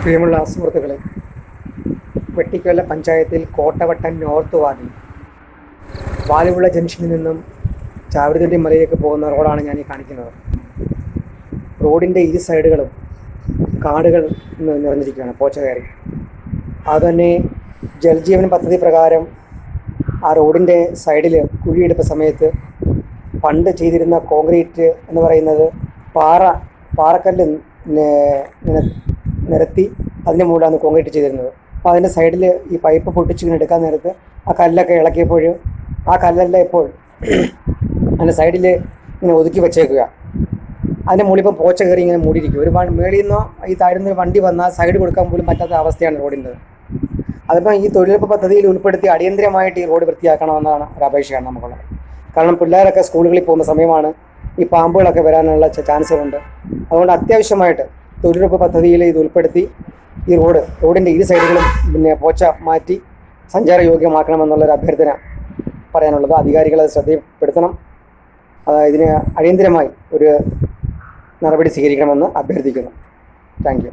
പ്രിയമുള്ള സുഹൃത്തുക്കളെ വെട്ടിക്കൊല്ല പഞ്ചായത്തിൽ കോട്ടവട്ടം നോർത്ത് വാർഡിൽ വാലുവിള ജംഗ്ഷനിൽ നിന്നും ചാവടിതൊണ്ടി മലയിലേക്ക് പോകുന്ന റോഡാണ് ഞാൻ ഈ കാണിക്കുന്നത്. റോഡിന്റെ ഇരു സൈഡുകളും കാടുകൾ നിറഞ്ഞിരിക്കുകയാണ് പോച്ച കയറി. അതുതന്നെ ജലജീവൻ പദ്ധതി പ്രകാരം ആ റോഡിന്റെ സൈഡിൽ കുഴിയെടുപ്പ് സമയത്ത് പണ്ട് ചെയ്തിരുന്ന കോൺക്രീറ്റ് എന്ന് പറയുന്നത് പാറ പാറക്കല്ല് നിരത്തി അതിന്റെ മുകളിലാണ് കോൺക്രീറ്റ് ചെയ്തിരുന്നത്. അപ്പോൾ അതിന്റെ സൈഡിൽ ഈ പൈപ്പ് പൊട്ടിച്ച് ഇങ്ങനെ എടുക്കാൻ നേരത്ത് ആ കല്ലൊക്കെ ഇളക്കിയപ്പോൾ ആ കല്ലെല്ലാം ഇപ്പോൾ അതിന്റെ സൈഡിൽ ഇങ്ങനെ ഒതുക്കി വെച്ചേക്കുക. അതിന്റെ മുകളിൽ ഇപ്പം പോച്ച കയറി ഇങ്ങനെ മൂടിയിരിക്കും. ഒരു മേളിൽ നിന്നോ ഈ താഴെ നിന്ന് വണ്ടി വന്നാൽ സൈഡ് കൊടുക്കാൻ പോലും പറ്റാത്ത അവസ്ഥയാണ് റോഡിന്റെ. അതിപ്പോൾ ഈ തൊഴിലുറപ്പ് പദ്ധതിയിൽ ഉൾപ്പെടുത്തി അടിയന്തരമായിട്ട് ഈ റോഡ് വൃത്തിയാക്കണമെന്നാണ് ഒരു അപേക്ഷയാണ് നമുക്കുള്ളത്. കാരണം പിള്ളേരൊക്കെ സ്കൂളുകളിൽ പോകുന്ന സമയമാണ് ഈ പാമ്പുകളൊക്കെ വരാനുള്ള ചാൻസുകളുണ്ട്. അതുകൊണ്ട് അത്യാവശ്യമായിട്ട് തൊഴിലുറപ്പ് പദ്ധതിയിൽ ഇത് ഉൾപ്പെടുത്തി ഈ റോഡ് റോഡിന്റെ ഇരു സൈഡുകളും പിന്നെ പോച്ച മാറ്റി സഞ്ചാരയോഗ്യമാക്കണമെന്നുള്ളൊരു അഭ്യർത്ഥന പറയാനുള്ളത്. അധികാരികളത് ശ്രദ്ധയിൽപ്പെടുത്തണം. ഇതിന് അടിയന്തിരമായി ഒരു നടപടി സ്വീകരിക്കണമെന്ന് അഭ്യർത്ഥിക്കുന്നു. താങ്ക്